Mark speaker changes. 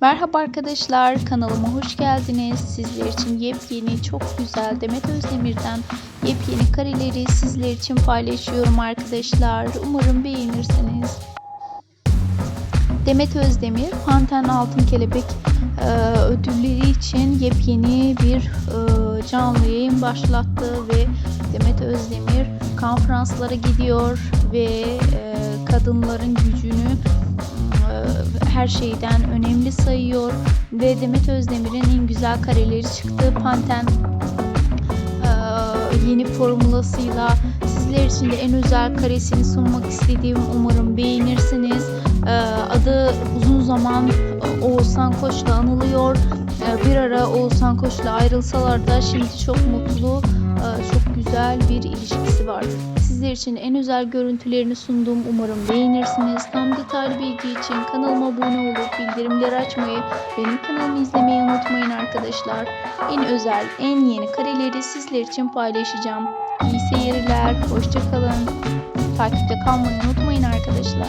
Speaker 1: Merhaba arkadaşlar, kanalıma hoş geldiniz. Sizler için yepyeni, çok güzel Demet Özdemir'den yepyeni kareleri sizler için paylaşıyorum arkadaşlar. Umarım beğenirsiniz. Demet Özdemir, Panten Altın Kelebek e, ödülleri için yepyeni bir e, canlı yayın başlattı ve Demet Özdemir konferanslara gidiyor ve e, kadınların gücünü her şeyden önemli sayıyor ve Demet Özdemir'in en güzel kareleri çıktı. Panten yeni formulasıyla sizler için de en özel karesini sunmak istediğim umarım beğenirsiniz. Adı uzun zaman Oğuzhan Koç'la anılıyor. Bir ara Oğuzhan Koç'la ayrılsalar da şimdi çok mutlu, çok güzel bir ilişkisi var. Sizler için en özel görüntülerini sundum. Umarım beğenirsiniz. İçin kanalıma abone olup bildirimleri açmayı, benim kanalımı izlemeyi unutmayın arkadaşlar. En özel, en yeni kareleri sizler için paylaşacağım. İyi seyirler, hoşçakalın. Takipte kalmayı unutmayın arkadaşlar.